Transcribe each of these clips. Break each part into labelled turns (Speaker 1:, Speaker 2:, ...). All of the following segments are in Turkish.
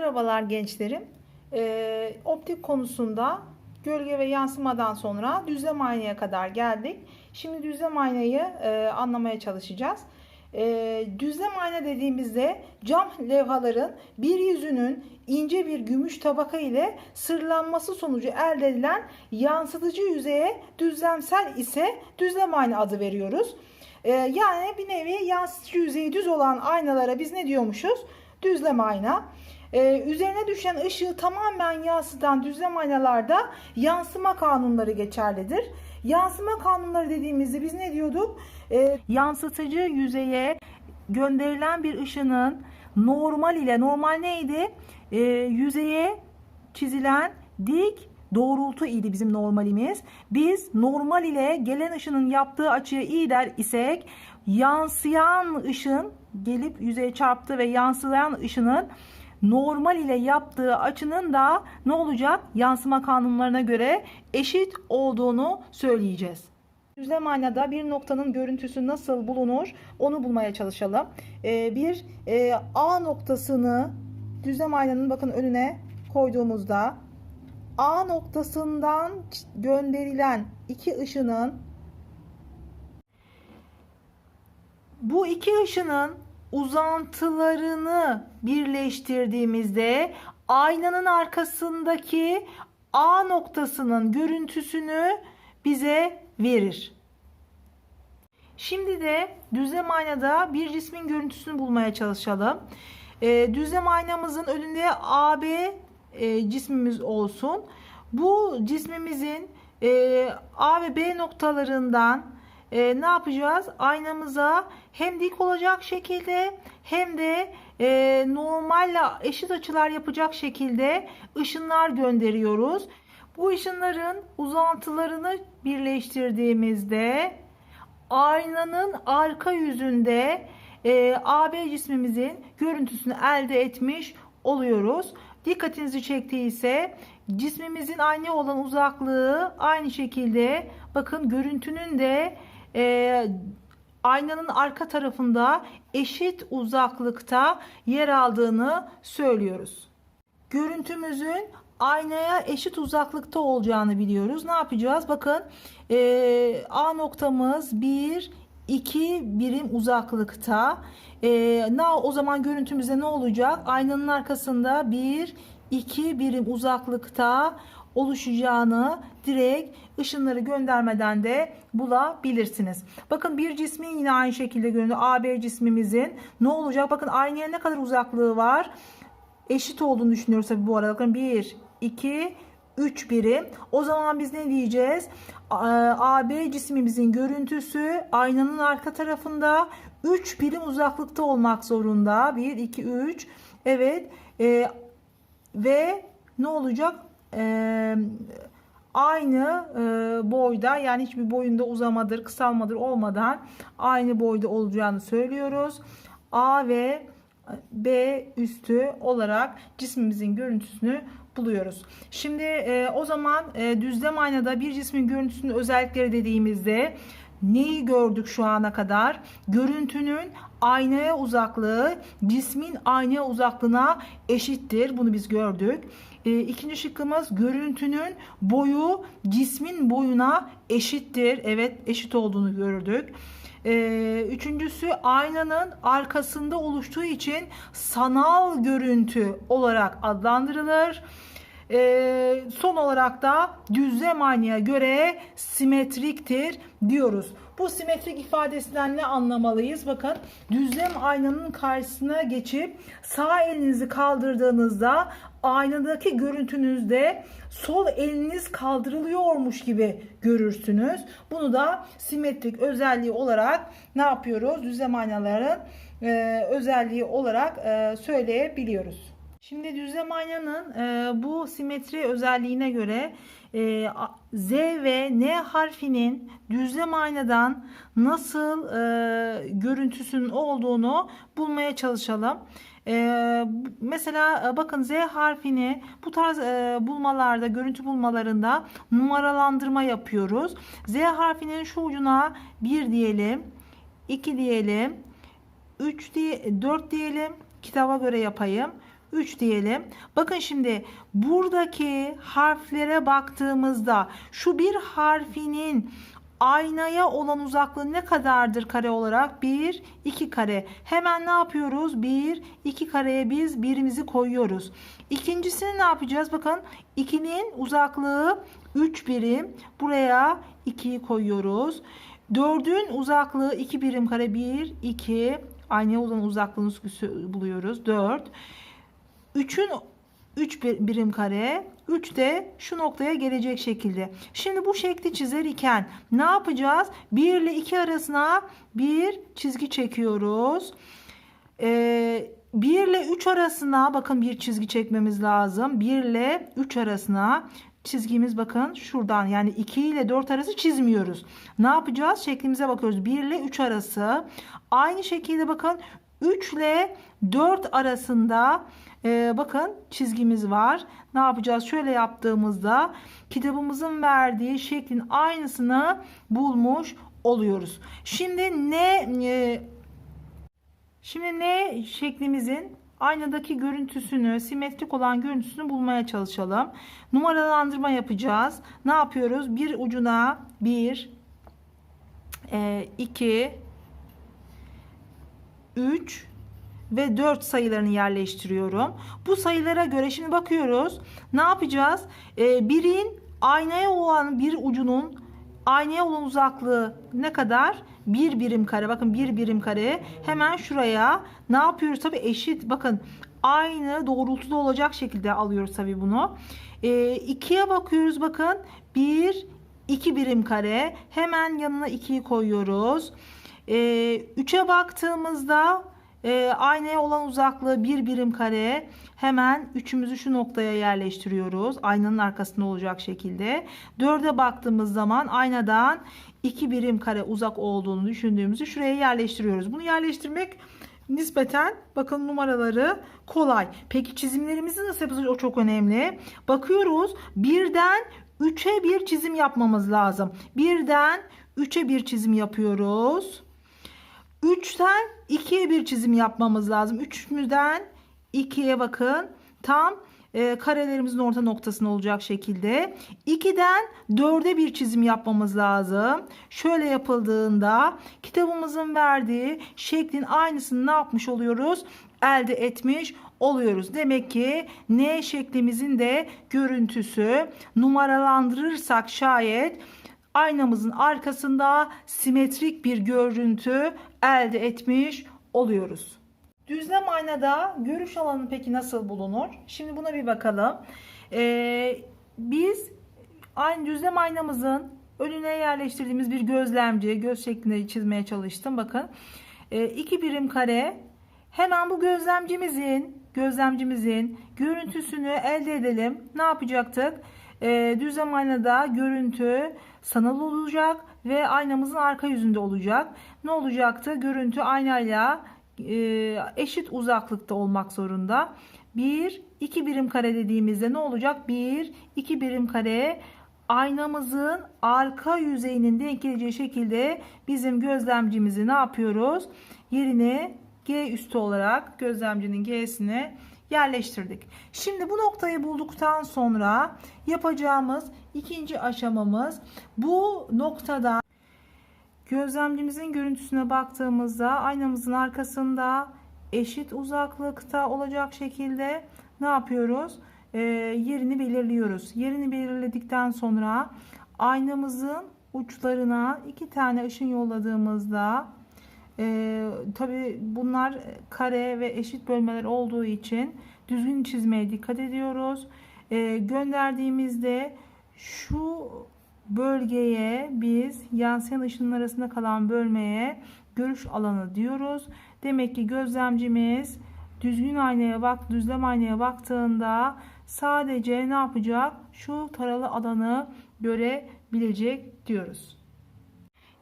Speaker 1: Merhabalar gençlerim. Ee, optik konusunda gölge ve yansımadan sonra düzlem aynaya kadar geldik. Şimdi düzlem aynayı e, anlamaya çalışacağız. E, düzlem ayna dediğimizde cam levhaların bir yüzünün ince bir gümüş tabaka ile sırlanması sonucu elde edilen yansıtıcı yüzeye düzlemsel ise düzlem ayna adı veriyoruz. E, yani bir nevi yansıtıcı yüzeyi düz olan aynalara biz ne diyormuşuz? Düzlem ayna. Ee, üzerine düşen ışığı tamamen yansıtan düzlem aynalarda yansıma kanunları geçerlidir. Yansıma kanunları dediğimizde biz ne diyorduk? Ee, yansıtıcı yüzeye gönderilen bir ışının normal ile normal neydi? Ee, yüzeye çizilen dik doğrultu idi bizim normalimiz. Biz normal ile gelen ışının yaptığı açıya i der isek yansıyan ışın gelip yüzeye çarptı ve yansıyan ışının normal ile yaptığı açının da ne olacak? Yansıma kanunlarına göre eşit olduğunu söyleyeceğiz. Düzlem aynada bir noktanın görüntüsü nasıl bulunur onu bulmaya çalışalım. Ee, bir e, A noktasını düzlem aynanın bakın önüne koyduğumuzda A noktasından gönderilen iki ışının bu iki ışının uzantılarını birleştirdiğimizde aynanın arkasındaki A noktasının görüntüsünü bize verir. Şimdi de düzlem aynada bir cismin görüntüsünü bulmaya çalışalım. E, düzlem aynamızın önünde AB e, cismimiz olsun. Bu cismimizin e, A ve B noktalarından e, ne yapacağız? Aynamıza hem dik olacak şekilde hem de e, normalle eşit açılar yapacak şekilde ışınlar gönderiyoruz. Bu ışınların uzantılarını birleştirdiğimizde aynanın arka yüzünde e, AB cismimizin görüntüsünü elde etmiş oluyoruz. Dikkatinizi çektiyse cismimizin aynı olan uzaklığı aynı şekilde bakın görüntünün de e, aynanın arka tarafında eşit uzaklıkta yer aldığını söylüyoruz. Görüntümüzün aynaya eşit uzaklıkta olacağını biliyoruz. Ne yapacağız? Bakın e, A noktamız 1, 2 birim uzaklıkta. E, ne o zaman görüntümüzde ne olacak? Aynanın arkasında 1, 2 birim uzaklıkta oluşacağını direkt ışınları göndermeden de bulabilirsiniz. Bakın bir cismin yine aynı şekilde görünüyor. AB cismimizin ne olacak? Bakın aynaya ne kadar uzaklığı var? Eşit olduğunu düşünüyoruz tabii bu arada. Bakın 1, 2, 3 birim. O zaman biz ne diyeceğiz? AB cismimizin görüntüsü aynanın arka tarafında 3 birim uzaklıkta olmak zorunda. 1, 2, 3. Evet. Ee, ve ne olacak? Ee, aynı e, boyda yani hiçbir boyunda uzamadır, kısalmadır olmadan aynı boyda olacağını söylüyoruz. A ve B üstü olarak cismimizin görüntüsünü buluyoruz. Şimdi e, o zaman e, düzlem aynada bir cismin görüntüsünün özellikleri dediğimizde neyi gördük şu ana kadar? Görüntünün aynaya uzaklığı cismin aynaya uzaklığına eşittir. Bunu biz gördük. E, ikinci şıkkımız görüntünün boyu cismin boyuna eşittir. Evet eşit olduğunu gördük. Ee, üçüncüsü aynanın arkasında oluştuğu için sanal görüntü olarak adlandırılır. Ee, son olarak da düzlem aynaya göre simetriktir diyoruz. Bu simetrik ifadesinden ne anlamalıyız? Bakın düzlem aynanın karşısına geçip sağ elinizi kaldırdığınızda aynadaki görüntünüzde sol eliniz kaldırılıyormuş gibi görürsünüz. Bunu da simetrik özelliği olarak ne yapıyoruz? Düzlem aynaların e, özelliği olarak e, söyleyebiliyoruz. Şimdi düzlem aynanın e, bu simetri özelliğine göre e, Z ve N harfinin düzlem aynadan nasıl e, görüntüsünün olduğunu bulmaya çalışalım. E, mesela bakın Z harfini bu tarz e, bulmalarda, görüntü bulmalarında numaralandırma yapıyoruz. Z harfinin şu ucuna 1 diyelim, 2 diyelim, 3 diye 4 diyelim. Kitaba göre yapayım. 3 diyelim. Bakın şimdi buradaki harflere baktığımızda şu bir harfinin aynaya olan uzaklığı ne kadardır kare olarak? 1, 2 kare. Hemen ne yapıyoruz? 1, 2 kareye biz birimizi koyuyoruz. İkincisini ne yapacağız? Bakın 2'nin uzaklığı 3 birim. Buraya 2'yi koyuyoruz. 4'ün uzaklığı 2 birim kare. 1, 2. Aynaya olan uzaklığını buluyoruz. 4. 3'ün 3 birim kare. 3 de şu noktaya gelecek şekilde. Şimdi bu şekli çizer iken ne yapacağız? 1 ile 2 arasına bir çizgi çekiyoruz. Ee, 1 ile 3 arasına bakın bir çizgi çekmemiz lazım. 1 ile 3 arasına çizgimiz bakın şuradan yani 2 ile 4 arası çizmiyoruz. Ne yapacağız? Şeklimize bakıyoruz. 1 ile 3 arası. Aynı şekilde bakın 3 ile 4 arasında e, bakın çizgimiz var. Ne yapacağız? Şöyle yaptığımızda kitabımızın verdiği şeklin aynısını bulmuş oluyoruz. Şimdi ne e, şimdi ne şeklimizin aynadaki görüntüsünü, simetrik olan görüntüsünü bulmaya çalışalım. Numaralandırma yapacağız. Ne yapıyoruz? Bir ucuna 1 2 3 ve 4 sayılarını yerleştiriyorum. Bu sayılara göre şimdi bakıyoruz. Ne yapacağız? Ee, birin aynaya olan bir ucunun aynaya olan uzaklığı ne kadar? Bir birim kare. Bakın bir birim kare. Hemen şuraya ne yapıyoruz? Tabi eşit. Bakın aynı doğrultuda olacak şekilde alıyoruz tabi bunu. Ee, ikiye bakıyoruz. Bakın bir iki birim kare. Hemen yanına ikiyi koyuyoruz. Ee, üçe baktığımızda e, aynaya olan uzaklığı bir birim kare. Hemen üçümüzü şu noktaya yerleştiriyoruz. Aynanın arkasında olacak şekilde. Dörde baktığımız zaman aynadan iki birim kare uzak olduğunu düşündüğümüzü şuraya yerleştiriyoruz. Bunu yerleştirmek nispeten bakın numaraları kolay. Peki çizimlerimizi nasıl yapacağız? O çok önemli. Bakıyoruz birden 3'e bir çizim yapmamız lazım. Birden 3'e bir çizim yapıyoruz. 3'ten 2'ye bir çizim yapmamız lazım. 3'müzden 2'ye bakın. Tam e, karelerimizin orta noktasına olacak şekilde. 2'den 4'e bir çizim yapmamız lazım. Şöyle yapıldığında kitabımızın verdiği şeklin aynısını ne yapmış oluyoruz? Elde etmiş oluyoruz. Demek ki N şeklimizin de görüntüsü numaralandırırsak şayet aynamızın arkasında simetrik bir görüntü elde etmiş oluyoruz. Düzlem aynada görüş alanı peki nasıl bulunur? Şimdi buna bir bakalım. Ee, biz aynı düzlem aynamızın önüne yerleştirdiğimiz bir gözlemci göz şeklinde çizmeye çalıştım. Bakın ee, iki birim kare hemen bu gözlemcimizin gözlemcimizin görüntüsünü elde edelim. Ne yapacaktık? Ee, düzlem aynada görüntü sanal olacak ve aynamızın arka yüzünde olacak. Ne olacaktı? Görüntü aynayla e, eşit uzaklıkta olmak zorunda. 1, 2 birim kare dediğimizde ne olacak? 1, 2 birim kare aynamızın arka yüzeyinin denk geleceği şekilde bizim gözlemcimizi ne yapıyoruz? Yerine G üstü olarak gözlemcinin G'sini yerleştirdik. Şimdi bu noktayı bulduktan sonra yapacağımız ikinci aşamamız bu noktada gözlemcimizin görüntüsüne baktığımızda aynamızın arkasında eşit uzaklıkta olacak şekilde ne yapıyoruz? Ee, yerini belirliyoruz. Yerini belirledikten sonra aynamızın uçlarına iki tane ışın yolladığımızda ee, Tabi bunlar kare ve eşit bölmeler olduğu için düzgün çizmeye dikkat ediyoruz. Ee, gönderdiğimizde şu bölgeye biz yansıyan ışının arasında kalan bölmeye görüş alanı diyoruz. Demek ki gözlemcimiz düzgün aynaya bak, düzlem aynaya baktığında sadece ne yapacak? Şu taralı alanı görebilecek diyoruz.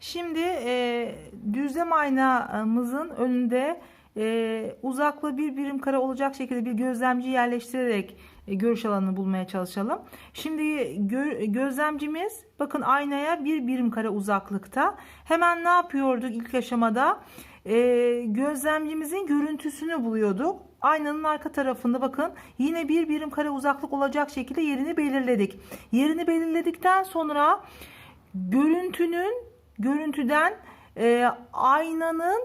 Speaker 1: Şimdi e, düzlem aynamızın önünde e, uzaklığı bir birim kare olacak şekilde bir gözlemci yerleştirerek e, görüş alanını bulmaya çalışalım. Şimdi gö gözlemcimiz bakın aynaya bir birim kare uzaklıkta. Hemen ne yapıyorduk ilk aşamada? E, gözlemcimizin görüntüsünü buluyorduk. aynanın arka tarafında bakın yine bir birim kare uzaklık olacak şekilde yerini belirledik. Yerini belirledikten sonra görüntünün görüntüden e, aynanın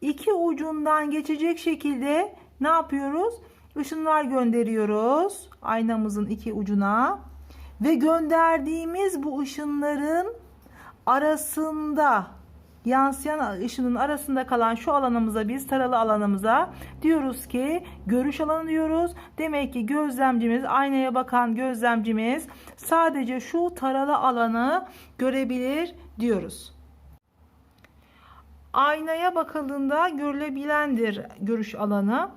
Speaker 1: iki ucundan geçecek şekilde ne yapıyoruz? Işınlar gönderiyoruz aynamızın iki ucuna ve gönderdiğimiz bu ışınların arasında yansıyan ışının arasında kalan şu alanımıza biz taralı alanımıza diyoruz ki görüş alanı diyoruz. Demek ki gözlemcimiz aynaya bakan gözlemcimiz sadece şu taralı alanı görebilir diyoruz. Aynaya bakıldığında görülebilendir görüş alanı.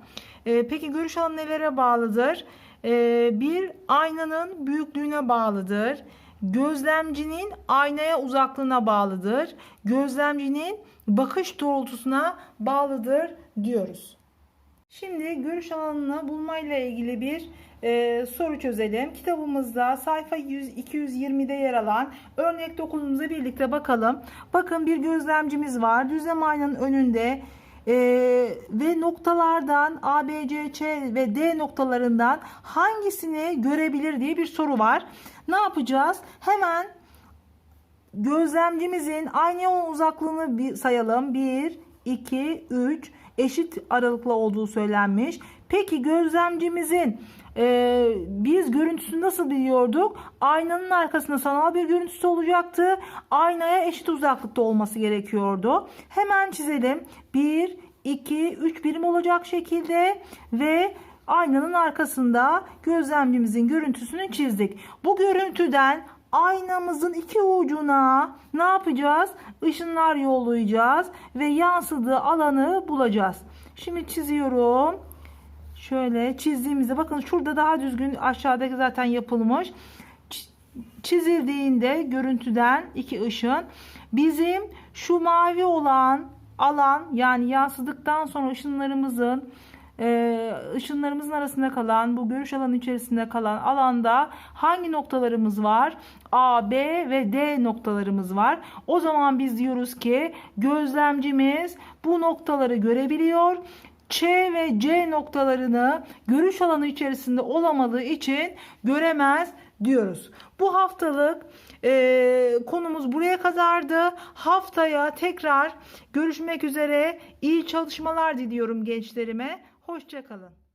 Speaker 1: Ee, peki görüş alanı nelere bağlıdır? Ee, bir aynanın büyüklüğüne bağlıdır. Gözlemcinin aynaya uzaklığına bağlıdır. Gözlemcinin bakış doğrultusuna bağlıdır diyoruz. Şimdi görüş alanını bulmayla ilgili bir e, soru çözelim. Kitabımızda sayfa 100, 220'de yer alan örnek 9'umuza birlikte bakalım. Bakın bir gözlemcimiz var. Düzlem aynanın önünde e, ve noktalardan A, B, C, Ç ve D noktalarından hangisini görebilir diye bir soru var. Ne yapacağız? Hemen gözlemcimizin aynı olan uzaklığını bir sayalım. 1, 2, 3 eşit aralıkla olduğu söylenmiş. Peki gözlemcimizin e, biz görüntüsünü nasıl biliyorduk? Aynanın arkasında sanal bir görüntüsü olacaktı. Aynaya eşit uzaklıkta olması gerekiyordu. Hemen çizelim. 1, 2, 3 birim olacak şekilde ve aynanın arkasında gözlemcimizin görüntüsünü çizdik. Bu görüntüden aynamızın iki ucuna ne yapacağız? Işınlar yollayacağız ve yansıdığı alanı bulacağız. Şimdi çiziyorum. Şöyle çizdiğimizde bakın şurada daha düzgün aşağıdaki zaten yapılmış. Çizildiğinde görüntüden iki ışın bizim şu mavi olan alan yani yansıdıktan sonra ışınlarımızın e, ışınlarımızın arasında kalan bu görüş alanı içerisinde kalan alanda hangi noktalarımız var? A, B ve D noktalarımız var. O zaman biz diyoruz ki gözlemcimiz bu noktaları görebiliyor. Ç ve C noktalarını görüş alanı içerisinde olamadığı için göremez diyoruz. Bu haftalık e, konumuz buraya kadardı. Haftaya tekrar görüşmek üzere. İyi çalışmalar diliyorum gençlerime. Hoşçakalın.